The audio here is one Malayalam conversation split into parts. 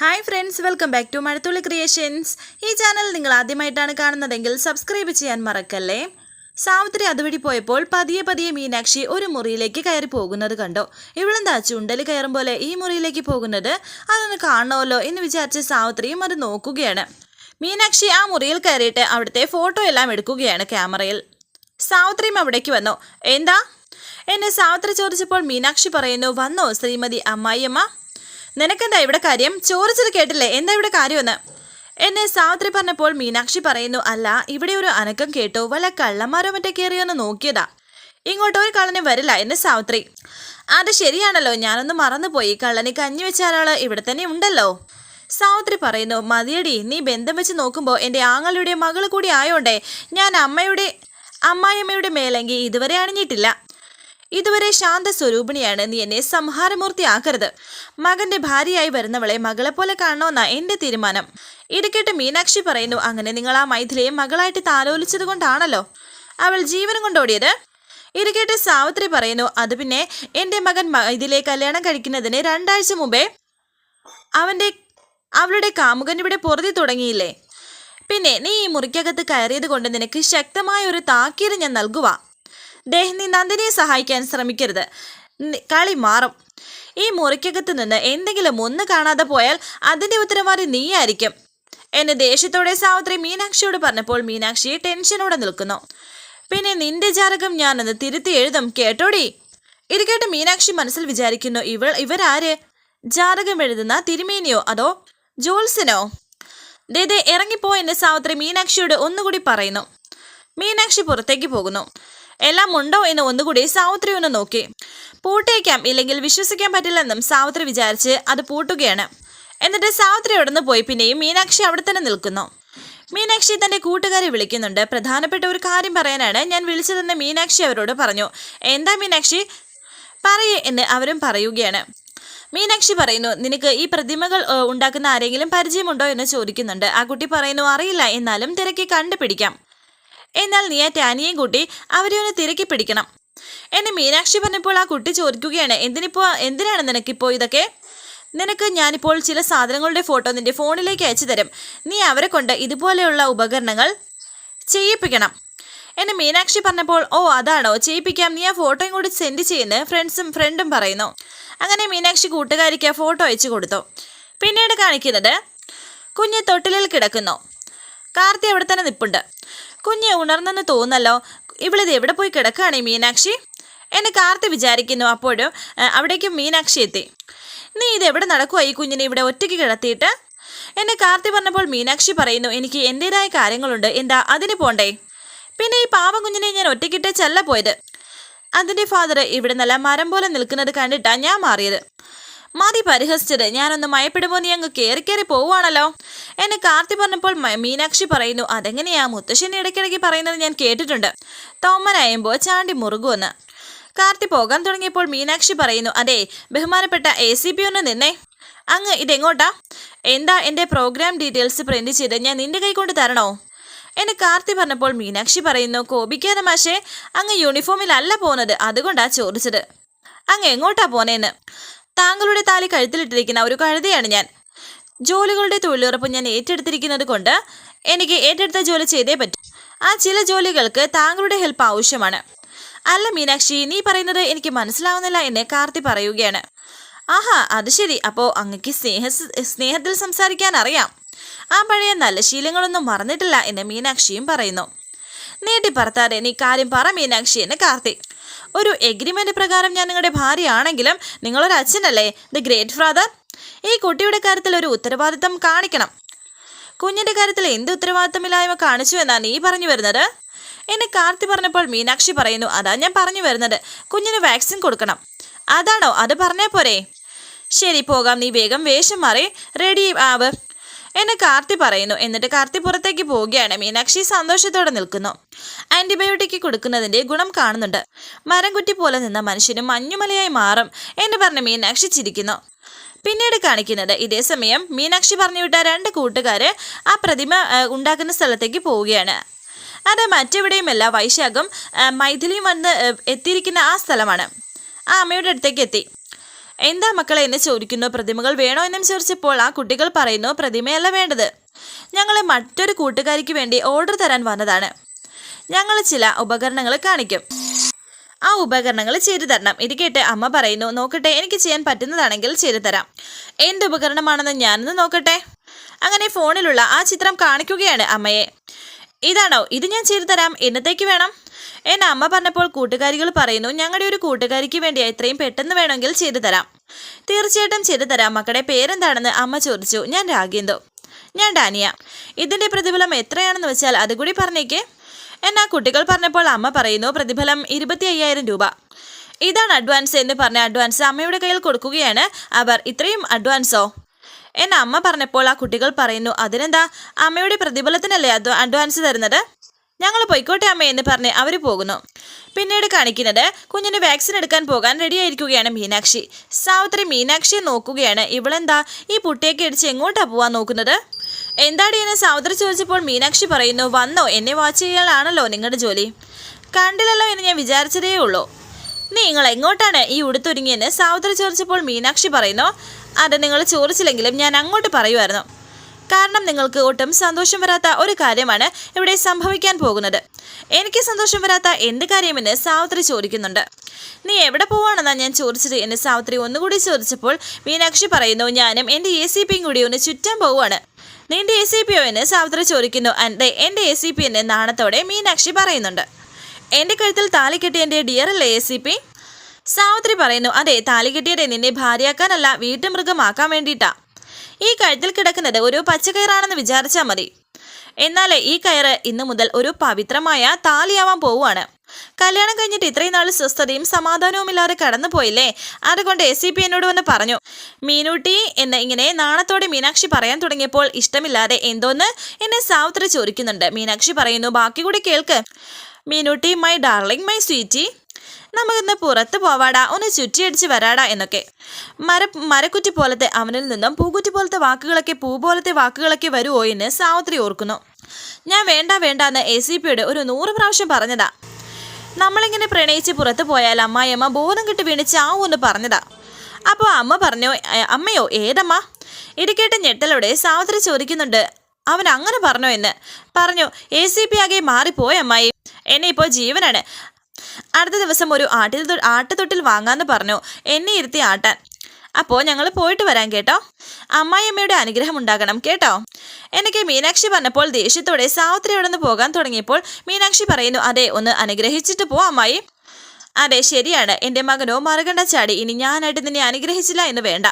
Hi friends welcome back to Mazhathulli creations ഈ ചാനൽ നിങ്ങൾ ആദ്യമായിട്ടാണ് കാണുന്നതെങ്കിൽ സബ്സ്ക്രൈബ് ചെയ്യാൻ മറക്കല്ലേ? സാവിത്രി അതുവഴി പോയപ്പോൾ പതിയെ പതിയെ മീനാക്ഷി ഒരു മുറിയിലേക്ക് കയറി പോകുന്നത് കണ്ടോ. ഇവളെന്താ ചുണ്ടലി കയറും പോലെ ഈ മുറിയിലേക്ക് പോകുന്നത്? അതൊന്ന് കാണണമല്ലോ എന്ന് വിചാരിച്ച സാവിത്രിയും അത് നോക്കുകയാണ്. മീനാക്ഷി ആ മുറിയിൽ കയറിയിട്ട് അവിടുത്തെ ഫോട്ടോ എല്ലാം എടുക്കുകയാണ് ക്യാമറയിൽ സാവിത്രിയും അവിടേക്ക് വന്നു. എന്താ? എന്നെ സാവിത്രി ചോദിച്ചപ്പോൾ മീനാക്ഷി പറയുന്നു വന്നോ ശ്രീമതി അമ്മായിയമ്മ? നിനക്കെന്താ ഇവിടെ കാര്യം? ചോദിച്ചത് കേട്ടില്ലേ? എന്താ ഇവിടെ കാര്യമെന്ന്? എന്നെ സാവിത്രി പറഞ്ഞപ്പോൾ മീനാക്ഷി പറയുന്നു അല്ല ഇവിടെ ഒരു അനക്കം കേട്ടോ. വല്ല കള്ളന്മാരോ മറ്റേ കയറിയൊന്ന് നോക്കിയതാ. ഇങ്ങോട്ട് ഒരു കള്ളനെ വരില്ല എന്നെ സാവിത്രി. അത് ശരിയാണല്ലോ. ഞാനൊന്ന് മറന്നുപോയി. കള്ളന് കഞ്ഞി വെച്ച ഒരാൾ ഇവിടെ തന്നെ ഉണ്ടല്ലോ. സാവിത്രി പറയുന്നു മതിയടി നീ ബന്ധം വെച്ച് നോക്കുമ്പോൾ എന്റെ ആങ്ങളുടെ മകൾ കൂടി ആയോണ്ടേ ഞാൻ അമ്മയുടെ അമ്മായിയമ്മയുടെ മേലെങ്കിൽ ഇതുവരെ അണിഞ്ഞിട്ടില്ല. ഇതുവരെ ശാന്ത സ്വരൂപിണിയാണ് നീ എന്നെ സംഹാരമൂർത്തിയാക്കരുത്. മകന്റെ ഭാര്യയായി വരുന്നവളെ മകളെപ്പോലെ കാണണമെന്നാ എന്റെ തീരുമാനം. ഇടയ്ക്കിട്ട് മീനാക്ഷി പറയുന്നു അങ്ങനെ നിങ്ങൾ ആ മൈഥിലയെ മകളായിട്ട് താലോലിച്ചത് കൊണ്ടാണല്ലോ അവൾ ജീവനം കൊണ്ടോടിയത്? ഇടയ്ക്കിട്ട് സാവിത്രി പറയുന്നു അത് പിന്നെ എന്റെ മകൻ മൈഥിലിയെ കല്യാണം കഴിക്കുന്നതിന് രണ്ടാഴ്ച മുമ്പേ അവന്റെ അവളുടെ കാമുകൻ ഇവിടെ പുറത്തു തുടങ്ങിയില്ലേ? പിന്നെ നീ ഈ മുറിക്കകത്ത് കയറിയത് കൊണ്ട് നിനക്ക് ശക്തമായ ഒരു താക്കീത് ഞാൻ നൽകുക ദേ നീ നന്ദിനിയെ സഹായിക്കാൻ ശ്രമിക്കരുത്. കളി മാറും. ഈ മുറിക്കകത്ത് നിന്ന് എന്തെങ്കിലും ഒന്ന് കാണാതെ പോയാൽ അതിന്റെ ഉത്തരവാദി നീയായിരിക്കും. എന്നെ ദേഷ്യത്തോടെ സാവിത്രി മീനാക്ഷിയോട് പറഞ്ഞപ്പോൾ മീനാക്ഷി ടെൻഷനോടെ നിൽക്കുന്നു. പിന്നെ നിന്റെ ജാതകം ഞാനൊന്ന് തിരുത്തി എഴുതും കേട്ടോടി? ഇത് കേട്ട് മീനാക്ഷി മനസ്സിൽ വിചാരിക്കുന്നു ഇവൾ ഇവരാര്? ജാതകം എഴുതുന്ന തിരുമേനിയോ അതോ ജോൽസിനോ ദേ ദേ ഇറങ്ങിപ്പോ എന്ന് സാവിത്രി മീനാക്ഷിയോട് ഒന്നുകൂടി പറയുന്നു. മീനാക്ഷി പുറത്തേക്ക് പോകുന്നു. എല്ലാം ഉണ്ടോ എന്ന് ഒന്നുകൂടി സാവിത്രി ഒന്ന് നോക്കി. പൂട്ടേക്കാം ഇല്ലെങ്കിൽ വിശ്വസിക്കാൻ പറ്റില്ലെന്നും സാവിത്രി വിചാരിച്ച് അത് പൂട്ടുകയാണ്. എന്നിട്ട് സാവിത്രി അവിടെ നിന്ന് പോയി പിന്നെയും മീനാക്ഷി അവിടെ തന്നെ നിൽക്കുന്നു. മീനാക്ഷി തന്റെ കൂട്ടുകാരെ വിളിക്കുന്നുണ്ട്. പ്രധാനപ്പെട്ട ഒരു കാര്യം പറയാനാണ് ഞാൻ വിളിച്ചതെന്ന് മീനാക്ഷി അവരോട് പറഞ്ഞു. എന്താ മീനാക്ഷി? പറയേ എന്ന് അവരും പറയുകയാണ്. മീനാക്ഷി പറയുന്നു നിനക്ക് ഈ പ്രതിമകൾ ഉണ്ടാക്കുന്ന ആരെങ്കിലും പരിചയമുണ്ടോ? എന്ന് ചോദിക്കുന്നുണ്ട്. ആ കുട്ടി പറയുന്നു അറിയില്ല. എന്നാലും തിരക്കി കണ്ടുപിടിക്കാം. എന്നാൽ നീ ആ ടാനിയെയും കൂട്ടി അവരെ ഒന്ന് തിരക്കി പിടിക്കണം. എന്നെ മീനാക്ഷി പറഞ്ഞപ്പോൾ ആ കുട്ടി ചോദിക്കുകയാണ് എന്തിനിപ്പോൾ എന്തിനാണ് നിനക്കിപ്പോൾ ഇതൊക്കെ? നിനക്ക് ഞാനിപ്പോൾ ചില സാധനങ്ങളുടെ ഫോട്ടോ നിന്റെ ഫോണിലേക്ക് അയച്ചു തരും. നീ അവരെ കൊണ്ട് ഇതുപോലെയുള്ള ഉപകരണങ്ങൾ ചെയ്യിപ്പിക്കണം. എന്നെ മീനാക്ഷി പറഞ്ഞപ്പോൾ ഓ അതാണോ? ചെയ്യിപ്പിക്കാം. നീ ആ ഫോട്ടോയും കൂടി സെൻഡ് ചെയ്യുന്ന ഫ്രണ്ട്സും ഫ്രണ്ടും പറയുന്നു. അങ്ങനെ മീനാക്ഷി കൂട്ടുകാരിക്ക് ആ ഫോട്ടോ അയച്ചു കൊടുത്തു. പിന്നീട് കാണിക്കുന്നത് കുഞ്ഞ് തൊട്ടിലിൽ കിടക്കുന്നു. കാർത്തി അവിടെ തന്നെ നിപ്പുണ്ട്. കുഞ്ഞ് ഉണർന്നെന്ന് തോന്നല്ലോ ഇവളിത് എവിടെ പോയി കിടക്കുകയാണ് ഈ മീനാക്ഷി? എന്നെ കാർത്തി വിചാരിക്കുന്നു അപ്പോഴും അവിടേക്ക് മീനാക്ഷി എത്തി. നീ ഇത് എവിടെ നടക്കുവാ ഈ കുഞ്ഞിനെ ഇവിടെ ഒറ്റയ്ക്ക് കിടത്തിയിട്ട്? എന്നെ കാർത്തി പറഞ്ഞപ്പോൾ മീനാക്ഷി പറയുന്നു എനിക്ക് എന്റെതായ കാര്യങ്ങളുണ്ട്. എന്താ അതിന് പോണ്ടേ? പിന്നെ ഈ പാവം കുഞ്ഞിനെ ഞാൻ ഒറ്റയ്ക്കിട്ടേ ചെല്ല പോയത്. അതിന്റെ ഫാദർ ഇവിടെ നല്ല മരം പോലെ നിൽക്കുന്നത് കണ്ടിട്ടാണ് ഞാൻ മാറിയത്. മതി പരിഹസിച്ചത്. ഞാനൊന്ന് മയപ്പെടുമ്പോൾ നീ അങ്ങ് കയറി കയറി പോവുകയാണല്ലോ. എന്നെ കാർത്തി പറഞ്ഞപ്പോൾ മീനാക്ഷി പറയുന്നു അതെങ്ങനെയാ മുത്തശ്ശിനെ ഇടയ്ക്കിടയ്ക്ക് പറയുന്നത് ഞാൻ കേട്ടിട്ടുണ്ട്. തോമനായുമ്പോൾ ചാണ്ടി മുറുകുമെന്ന് കാർത്തി പോകാൻ തുടങ്ങിയപ്പോൾ മീനാക്ഷി പറയുന്നു അതെ ബഹുമാനപ്പെട്ട എ സി പി ഒന്ന് നിന്നേ. അങ്ങ് ഇതെങ്ങോട്ടാ? എന്താ എന്റെ പ്രോഗ്രാം ഡീറ്റെയിൽസ് പ്രിന്റ് ചെയ്ത് ഞാൻ നിന്റെ കൈ കൊണ്ട് തരണോ? എന്നെ കാർത്തി പറഞ്ഞപ്പോൾ മീനാക്ഷി പറയുന്നു കോപിക്കാതെ മാഷേ അങ്ങ് യൂണിഫോമിലല്ല പോകുന്നത് അതുകൊണ്ടാ ചോദിച്ചത്. അങ്ങ് എങ്ങോട്ടാ പോനേന്ന് താങ്കളുടെ താലി കഴുത്തിലിട്ടിരിക്കുന്ന ഒരു കഴുതയാണ് ഞാൻ. ജോലികളുടെ തൊഴിലുറപ്പ് ഞാൻ ഏറ്റെടുത്തിരിക്കുന്നത് കൊണ്ട് എനിക്ക് ഏറ്റെടുത്ത ജോലി ചെയ്തേ പറ്റും. ആ ചില ജോലികൾക്ക് താങ്കളുടെ ഹെൽപ്പ് ആവശ്യമാണ്. അല്ല മീനാക്ഷി നീ പറയുന്നത് എനിക്ക് മനസ്സിലാവുന്നില്ല എന്ന് കാർത്തി പറയുകയാണ്. ആഹാ അത് ശരി. അപ്പോൾ അങ്ങക്ക് സ്നേഹ സ്നേഹത്തിൽ സംസാരിക്കാൻ അറിയാം. ആ പഴയ നല്ല ശീലങ്ങളൊന്നും മറന്നിട്ടില്ല എന്ന് മീനാക്ഷിയും പറയുന്നു. നീട്ടിപ്പറത്താതെ നീ കാര്യം പറ മീനാക്ഷി എന്ന് കാർത്തി. ഒരു എഗ്രിമെന്റ് പ്രകാരം ഞാൻ നിങ്ങളുടെ ഭാര്യയാണെങ്കിലും നിങ്ങളൊരു അച്ഛനല്ലേ? ദ ഗ്രേറ്റ് ഫാദർ ഈ കുട്ടിയുടെ കാര്യത്തിൽ ഒരു ഉത്തരവാദിത്തം കാണിക്കണം. കുഞ്ഞിന്റെ കാര്യത്തിൽ എന്ത് ഉത്തരവാദിത്തമില്ലായ്മ കാണിച്ചു എന്നാണ് നീ പറഞ്ഞു വരുന്നത്? എന്നെ കാർത്തി പറഞ്ഞപ്പോൾ മീനാക്ഷി പറയുന്നു അതാ ഞാൻ പറഞ്ഞു വരുന്നത്. കുഞ്ഞിന് വാക്സിൻ കൊടുക്കണം. അതാണോ? അത് പറഞ്ഞേ പോരെ. ശരി പോകാം. നീ വേഗം വേഷം മാറി റെഡി ആവ്. എന്നെ കാർത്തി പറയുന്നു. എന്നിട്ട് കാർത്തി പുറത്തേക്ക് പോവുകയാണ്. മീനാക്ഷി സന്തോഷത്തോടെ നിൽക്കുന്നു. ആന്റിബയോട്ടിക് കൊടുക്കുന്നതിന്റെ ഗുണം കാണുന്നുണ്ട്. മരം കുറ്റി പോലെ നിന്ന മനുഷ്യനും മഞ്ഞുമലയായി മാറും എന്ന് പറഞ്ഞ് മീനാക്ഷി ചിരിക്കുന്നു. പിന്നീട് കാണിക്കുന്നത് ഇതേ സമയം മീനാക്ഷി പറഞ്ഞു വിട്ട രണ്ട് കൂട്ടുകാര് ആ പ്രതിമ ഉണ്ടാക്കുന്ന സ്ഥലത്തേക്ക് പോവുകയാണ്. അത് മറ്റെവിടെയുമല്ല വൈശാഖും മൈഥിലിയും വന്ന് എത്തിയിരിക്കുന്ന ആ സ്ഥലമാണ്. ആ അമ്മയുടെ അടുത്തേക്ക് എത്തി. എന്താ മക്കളെ എന്ന് ചോദിക്കുന്നു. പ്രതിമകൾ വേണോ എന്നും ചോദിച്ചപ്പോൾ ആ കുട്ടികൾ പറയുന്നു പ്രതിമയല്ല വേണ്ടത്. ഞങ്ങൾ മറ്റൊരു കൂട്ടുകാരിക്ക് വേണ്ടി ഓർഡർ തരാൻ വന്നതാണ്. ഞങ്ങൾ ചില ഉപകരണങ്ങൾ കാണിക്കും. ആ ഉപകരണങ്ങൾ ചെയ്തു തരണം. ഇത് കേട്ട് അമ്മ പറയുന്നു നോക്കട്ടെ എനിക്ക് ചെയ്യാൻ പറ്റുന്നതാണെങ്കിൽ ചെയ്തു തരാം. എന്ത് ഉപകരണമാണെന്ന് ഞാനൊന്ന് നോക്കട്ടെ. അങ്ങനെ ഫോണിലുള്ള ആ ചിത്രം കാണിക്കുകയാണ് അമ്മയെ. ഇതാണോ? ഇത് ഞാൻ ചെയ്തു തരാം. എന്നത്തേക്ക് വേണം? എന്നെ അമ്മ പറഞ്ഞപ്പോൾ കൂട്ടുകാരികൾ പറയുന്നു ഞങ്ങളുടെ ഒരു കൂട്ടുകാരിക്ക് വേണ്ടി എത്രയും പെട്ടെന്ന് വേണമെങ്കിൽ ചെയ്തു തരാം. തീർച്ചയായിട്ടും ചെയ്തു തരാം. മക്കളുടെ പേരെന്താണെന്ന് അമ്മ ചോദിച്ചു. ഞാൻ രാഗേന്ദു. ഞാൻ ഡാനിയ. ഇതിന്റെ പ്രതിഫലം എത്രയാണെന്ന് വെച്ചാൽ അതുകൂടി പറഞ്ഞേക്ക്. എന്നാ കുട്ടികൾ പറഞ്ഞപ്പോൾ അമ്മ പറയുന്നു പ്രതിഫലം ഇരുപത്തി അയ്യായിരം രൂപ. ഇതാണ് അഡ്വാൻസ് എന്ന് പറഞ്ഞ അഡ്വാൻസ് അമ്മയുടെ കയ്യിൽ കൊടുക്കുകയാണ്. അവർ ഇത്രയും അഡ്വാൻസോ? എന്നെ അമ്മ പറഞ്ഞപ്പോൾ ആ കുട്ടികൾ പറയുന്നു അതിനെന്താ? അമ്മയുടെ പ്രതിഫലത്തിനല്ലേ അത് അഡ്വാൻസ് തരുന്നത്? ഞങ്ങൾ പൊയ്ക്കോട്ടെ അമ്മ എന്ന് പറഞ്ഞ് അവർ പോകുന്നു. പിന്നീട് കാണിക്കുന്നത് കുഞ്ഞിന് വാക്സിൻ എടുക്കാൻ പോകാൻ റെഡിയായിരിക്കുകയാണ് മീനാക്ഷി. സാവിത്രി മീനാക്ഷിയെ നോക്കുകയാണ്. ഇവളെന്താ? ഈ പുട്ടിയൊക്കെ ഇടിച്ച് എങ്ങോട്ടാ പോവാൻ നോക്കുന്നത്? എന്താടി എന്നെ സാവിത്രി ചോദിച്ചപ്പോൾ മീനാക്ഷി പറയുന്നു വന്നോ എന്നെ വാച്ച് ചെയ്യാനാണല്ലോ നിങ്ങളുടെ ജോലി. കണ്ടില്ലല്ലോ എന്ന് ഞാൻ വിചാരിച്ചതേ ഉള്ളൂ. നിങ്ങൾ എങ്ങോട്ടാണ് ഈ ഉടുത്തൊരുങ്ങിയെന്ന്? സാവിത്രി ചോദിച്ചപ്പോൾ മീനാക്ഷി പറയുന്നു അത് നിങ്ങൾ ചോദിച്ചില്ലെങ്കിലും ഞാൻ അങ്ങോട്ട് പറയുമായിരുന്നു. കാരണം നിങ്ങൾക്ക് ഒട്ടും സന്തോഷം വരാത്ത ഒരു കാര്യമാണ് ഇവിടെ സംഭവിക്കാൻ പോകുന്നത്. എനിക്ക് സന്തോഷം വരാത്ത എന്ത് കാര്യമെന്ന് സാവിത്രി ചോദിക്കുന്നുണ്ട്. നീ എവിടെ പോവാണെന്നാ ഞാൻ ചോദിച്ചത്? എന്ന് സാവിത്രി ഒന്നുകൂടി ചോദിച്ചപ്പോൾ മീനാക്ഷി പറയുന്നു ഞാനും എന്റെ എ സി പിയും കൂടി ഒന്ന് ചുറ്റാൻ പോവുകയാണ്. നിന്റെ എ സി പിയോ? എന്ന് സാവിത്രി ചോദിക്കുന്നു. അന്റെ എന്റെ എ സി പി എന്ന് നാണത്തോടെ മീനാക്ഷി പറയുന്നുണ്ട്. എന്റെ കഴുത്തിൽ താലി കെട്ടിയ എന്റെ ഡിയറല്ലേ എ സി പി? സാവിത്രി പറയുന്നു അതെ താലി കെട്ടിയതെ നിന്നെ ഭാര്യയാക്കാനല്ല വീട്ടുമൃഗമാക്കാൻ വേണ്ടിയിട്ടാ. ഈ കഴുത്തിൽ കിടക്കുന്നത് ഒരു പച്ചക്കയറാണെന്ന് വിചാരിച്ചാൽ മതി. എന്നാൽ ഈ കയറ് ഇന്നു മുതൽ ഒരു പവിത്രമായ താലിയാവാൻ പോവുകയാണ്. കല്യാണം കഴിഞ്ഞിട്ട് ഇത്രയും നാൾ സ്വസ്ഥതയും സമാധാനവും ഇല്ലാതെ കടന്നുപോയില്ലേ അതുകൊണ്ട് എസ് സി പി എന്നോട് വന്ന് പറഞ്ഞു മീനൂട്ടി എന്ന് ഇങ്ങനെ നാണത്തോടെ മീനാക്ഷി പറയാൻ തുടങ്ങിയപ്പോൾ ഇഷ്ടമില്ലാതെ എന്തോന്ന് എന്നെ സാവിത്രി ചോദിക്കുന്നുണ്ട്. മീനാക്ഷി പറയുന്നു ബാക്കി കൂടി കേൾക്ക്. Meenutty my darling my sweetie നമുക്കിന്ന് പുറത്ത് പോവാടാ ഒന്ന് ചുറ്റിയടിച്ച് വരാടാ എന്നൊക്കെ. മര മരക്കുറ്റി പോലത്തെ അവനിൽ നിന്നും പൂക്കുറ്റി പോലത്തെ വാക്കുകളൊക്കെ പൂ പോലത്തെ വാക്കുകളൊക്കെ വരുമോ എന്ന് സാവിത്രി ഓർക്കുന്നു. ഞാൻ വേണ്ട വേണ്ട എന്ന് എ സി പിയുടെ ഒരു നൂറ് പ്രാവശ്യം പറഞ്ഞതാ. നമ്മളിങ്ങനെ പ്രണയിച്ച് പുറത്ത് പോയാൽ അമ്മായിയമ്മ ബോധം കിട്ടി വീണ് ചാവൂന്ന് പറഞ്ഞതാ. അപ്പോൾ അമ്മ പറഞ്ഞോ "ഏ, അമ്മയോ ഏതമ്മ? ഇടിക്കേട്ട ഞെട്ടലോടെ സാവത്രി ചോദിക്കുന്നുണ്ട് അവൻ അങ്ങനെ പറഞ്ഞോ എന്ന്. പറഞ്ഞു എ സി പി ആകെ മാറിപ്പോയി അമ്മായി. എന്നെ ഇപ്പോൾ ജീവനാണ്. അടുത്ത ദിവസം ഒരു ആട്ടിൽ ആട്ടുതൊട്ടിൽ വാങ്ങാന്ന് പറഞ്ഞു. എന്നെ ഇരുത്തി ആട്ടാൻ. അപ്പോൾ ഞങ്ങൾ പോയിട്ട് വരാം കേട്ടോ. അമ്മായിയമ്മയുടെ അനുഗ്രഹം ഉണ്ടാകണം കേട്ടോ. എനിക്ക് മീനാക്ഷി പറഞ്ഞപ്പോൾ ദേഷ്യത്തോടെ സാവിത്രിയോടെ നിന്ന് പോകാൻ തുടങ്ങിയപ്പോൾ മീനാക്ഷി പറയുന്നു അതെ ഒന്ന് അനുഗ്രഹിച്ചിട്ട് പോ അമ്മായി. അതെ ശരിയാണ്. എന്റെ മകനോ മറുകണ്ട ചാടി. ഇനി ഞാനായിട്ട് നിന്നെ അനുഗ്രഹിച്ചില്ല എന്ന് വേണ്ട.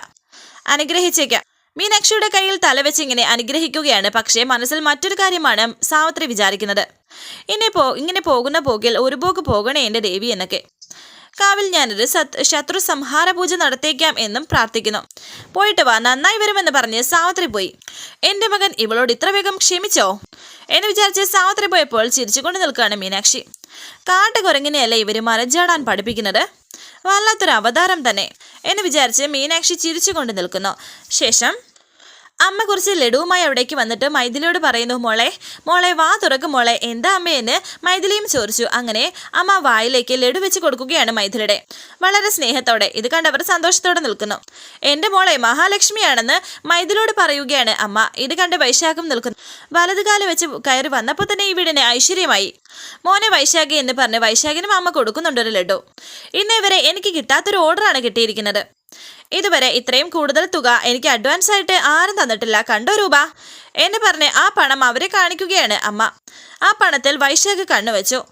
അനുഗ്രഹിച്ചേക്കാം. മീനാക്ഷിയുടെ കയ്യിൽ തലവെച്ച് ഇങ്ങനെ അനുഗ്രഹിക്കുകയാണ്. പക്ഷേ മനസ്സിൽ മറ്റൊരു കാര്യമാണ് സാവത്രി വിചാരിക്കുന്നത്. ഇനി പോ ഇങ്ങനെ പോകുന്ന പോകിൽ ഒരു പോക്ക് പോകണേ എന്റെ ദേവി എന്നൊക്കെ. കാവിൽ ഞാനൊരു സത് ശത്രു സംഹാര പൂജ നടത്തേക്കാം എന്നും പ്രാർത്ഥിക്കുന്നു. പോയിട്ട് വാ നന്നായി വരുമെന്ന് പറഞ്ഞ് സാവത്രി പോയി. എന്റെ മകൻ ഇവളോട് ഇത്ര വേഗം ക്ഷമിച്ചോ? എന്ന് വിചാരിച്ച് സാവത്രി പോയപ്പോൾ ചിരിച്ചുകൊണ്ട് നിൽക്കുകയാണ് മീനാക്ഷി. കാട്ടുകുരങ്ങിനെയല്ല ഇവർ മരഞ്ചാടാൻ പഠിപ്പിക്കുന്നത്? വല്ലാത്തൊരു അവതാരം തന്നെ. എന്ന് വിചാരിച്ച് മീനാക്ഷി ചിരിച്ചുകൊണ്ട് നിൽക്കുന്നു. ശേഷം അമ്മ കുറച്ച് ലഡുവുമായി അവിടേക്ക് വന്നിട്ട് മൈഥിലിയോട് പറയുന്നു മോളെ മോളെ വാ തുറക്കും മോളെ. എന്താ അമ്മയെന്ന് മൈഥിലിയും ചോദിച്ചു. അങ്ങനെ അമ്മ വായിലേക്ക് ലഡു വെച്ച് കൊടുക്കുകയാണ് മൈഥിലിയുടെ. വളരെ സ്നേഹത്തോടെ ഇത് കണ്ടവർ സന്തോഷത്തോടെ നിൽക്കുന്നു. എന്റെ മോളെ മഹാലക്ഷ്മിയാണെന്ന് മൈഥിലോട് പറയുകയാണ് അമ്മ. ഇത് കണ്ട് വൈശാഖം നിൽക്കുന്നു. വലതുകാലം വെച്ച് കയറി വന്നപ്പോൾ തന്നെ ഈ വീടിനെ ഐശ്വര്യമായി. മോനെ വൈശാഖി എന്ന് പറഞ്ഞ് വൈശാഖിനും അമ്മ കൊടുക്കുന്നുണ്ട് ഒരു ലഡു. ഇന്നേ വരെ എനിക്ക് കിട്ടാത്തൊരു ഓർഡറാണ് കിട്ടിയിരിക്കുന്നത്. ഇതുവരെ ഇത്രയും കൂടുതൽ തുക എനിക്ക് അഡ്വാൻസ് ആയിട്ട് ആരും തന്നിട്ടില്ല. കണ്ടോ രൂപ? എന്നെ പറഞ്ഞ് ആ പണം അവരെ കാണിക്കുകയാണ് അമ്മ. ആ പണത്തിൽ വൈശാഖ് കണ്ണുവെച്ചു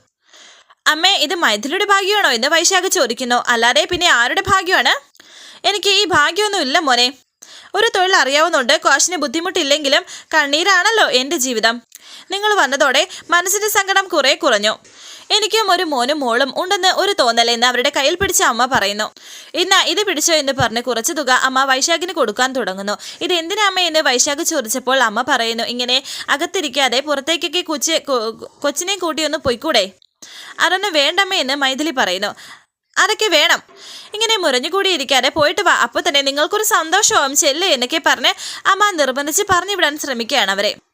അമ്മേ ഇത് മൈഥിലിയുടെ ഭാഗ്യമാണോ എന്ന് വൈശാഖ് ചോദിക്കുന്നു. അല്ലാതെ പിന്നെ ആരുടെ ഭാഗ്യമാണ്? എനിക്ക് ഈ ഭാഗ്യമൊന്നും ഇല്ല മോനെ. ഒരു തൊഴിൽ അറിയാവുന്നുണ്ട് കാശിന് ബുദ്ധിമുട്ടില്ലെങ്കിലും കണ്ണീരാണല്ലോ എന്റെ ജീവിതം. നിങ്ങൾ വന്നതോടെ മനസ്സിന്റെ സങ്കടം കുറേ കുറഞ്ഞു. എനിക്കും ഒരു മോനും മോളും ഉണ്ടെന്ന് ഒരു തോന്നൽ എന്ന് അവരുടെ കയ്യിൽ പിടിച്ച അമ്മ പറയുന്നു. ഇന്ന ഇത് പിടിച്ചോ എന്ന് പറഞ്ഞ് കുറച്ച് തുക അമ്മ വൈശാഖിന് കൊടുക്കാൻ തുടങ്ങുന്നു. ഇത് എന്തിനാ എന്ന് വൈശാഖ് ചോദിച്ചപ്പോൾ അമ്മ പറയുന്നു ഇങ്ങനെ അകത്തിരിക്കാതെ പുറത്തേക്കൊക്കെ കൊച്ചി കൊച്ചിനെ കൂട്ടി ഒന്ന് പൊയ്ക്കൂടെ? അതൊന്നും വേണ്ടമ്മ എന്ന് മൈഥിലി പറയുന്നു. അതൊക്കെ വേണം. ഇങ്ങനെ മുരഞ്ഞുകൂടി ഇരിക്കാതെ പോയിട്ട് വാ. അപ്പോൾ തന്നെ നിങ്ങൾക്കൊരു സന്തോഷവും ചെല്ലേ എന്നൊക്കെ പറഞ്ഞ് അമ്മ നിർബന്ധിച്ച് പറഞ്ഞു വിടാൻ ശ്രമിക്കുകയാണ് അവരെ.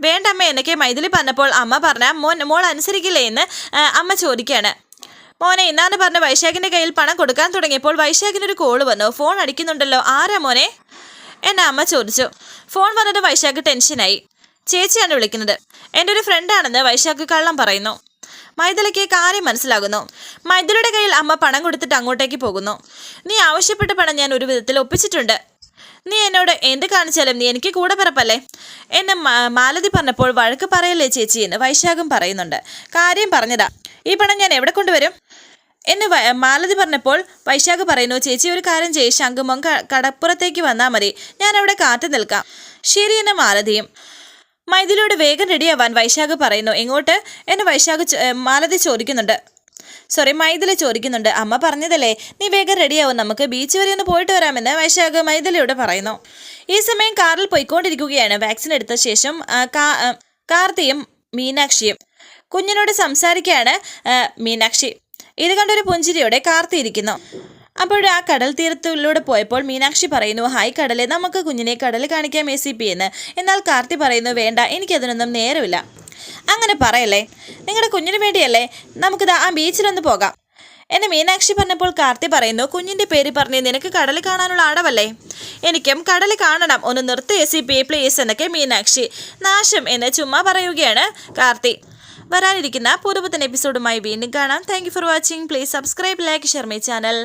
വേണ്ടമ്മ എന്നൊക്കെ മൈഥിലി പറഞ്ഞപ്പോൾ അമ്മ പറഞ്ഞ മോൻ മോൾ അനുസരിക്കില്ലേ? എന്ന് അമ്മ ചോദിക്കുകയാണ് മോനെ ഇന്നാന്ന് പറഞ്ഞ വൈശാഖിന്റെ കയ്യിൽ പണം കൊടുക്കാൻ തുടങ്ങിയപ്പോൾ വൈശാഖിനൊരു കോൾ വന്നു. ഫോൺ അടിക്കുന്നുണ്ടല്ലോ. ആരാ മോനെ? എന്നെ അമ്മ ചോദിച്ചു. ഫോൺ വന്നത് വൈശാഖ് ടെൻഷനായി ചേച്ചിയാണ് വിളിക്കുന്നത്. എന്റെ ഒരു ഫ്രണ്ടാണെന്ന് വൈശാഖ് കള്ളം പറയുന്നു. മൈഥിലയ്ക്ക് കാര്യം മനസ്സിലാകുന്നു. മൈഥിലയുടെ കയ്യിൽ അമ്മ പണം കൊടുത്തിട്ട് അങ്ങോട്ടേക്ക് പോകുന്നു. നീ ആവശ്യപ്പെട്ട പണം ഞാൻ ഒരു വിധത്തിൽ ഒപ്പിച്ചിട്ടുണ്ട്. നീ എന്നോട് എന്ത് കാണിച്ചാലും നീ എനിക്ക് കൂടെ പറപ്പല്ലേ? എന്നെ മാലതി പറഞ്ഞപ്പോൾ വഴക്ക് പറയല്ലേ ചേച്ചി എന്ന് വൈശാഖം പറയുന്നുണ്ട്. കാര്യം പറഞ്ഞതാ. ഈ പണം ഞാൻ എവിടെ കൊണ്ടുവരും? എന്ന് മാലതി പറഞ്ഞപ്പോൾ വൈശാഖ് പറയുന്നു ചേച്ചി ഒരു കാര്യം ചെയ്യ്. ശംഖുമം കടപ്പുറത്തേക്ക് വന്നാൽ മതി. ഞാൻ അവിടെ കാത്തു നിൽക്കാം. ശരി എന്ന മാലതിയും മൈഥിലിയോട് വേഗം റെഡിയാവാൻ വൈശാഖ് പറയുന്നു. എങ്ങോട്ട്? എന്ന് വൈശാഖ് മാലതി ചോദിക്കുന്നുണ്ട്. സോറി മൈഥിലി ചോദിക്കുന്നുണ്ട്. അമ്മ പറഞ്ഞതല്ലേ നീ വേഗം റെഡിയാവും നമുക്ക് ബീച്ച് വരെ ഒന്ന് പോയിട്ട് വരാമെന്ന് വൈശാഖ് മൈഥിലിയോട് പറയുന്നു. ഈ സമയം കാറിൽ പോയിക്കൊണ്ടിരിക്കുകയാണ്. വാക്സിൻ എടുത്ത ശേഷം കാർത്തിയും മീനാക്ഷിയും കുഞ്ഞിനോട് സംസാരിക്കുകയാണ് മീനാക്ഷി. ഇത് കണ്ടൊരു പുഞ്ചിരിയോടെ കാർത്തി ഇരിക്കുന്നു. അപ്പോൾ ആ കടൽ തീരത്തിലൂടെ പോയപ്പോൾ മീനാക്ഷി പറയുന്നു ഹായ് കടലെ നമുക്ക് കുഞ്ഞിനെ കടൽ കാണിക്കാം എ സി പി എന്ന്. എന്നാൽ കാർത്തി പറയുന്നു വേണ്ട എനിക്കതിനൊന്നും നേരമില്ല. അങ്ങനെ പറയല്ലേ? നിങ്ങളുടെ കുഞ്ഞിന് വേണ്ടിയല്ലേ? നമുക്കിത് ആ ബീച്ചിലൊന്ന് പോകാം. എന്നെ മീനാക്ഷി പറഞ്ഞപ്പോൾ കാർത്തി പറയുന്നു കുഞ്ഞിന്റെ പേര് പറഞ്ഞ് നിനക്ക് കടൽ കാണാനുള്ള അടവല്ലേ എനിക്കും കടൽ കാണണം. ഒന്ന് നിർത്തി എ പി പ്ലീസ് എന്നൊക്കെ മീനാക്ഷി. നാശം എന്ന് ചുമ്മാ പറയുകയാണ് കാർത്തി. വരാനിരിക്കുന്ന പുതുപുത്തൻ എപ്പിസോഡുമായി വീണ്ടും കാണാം. Thank for watching please subscribe like share my channel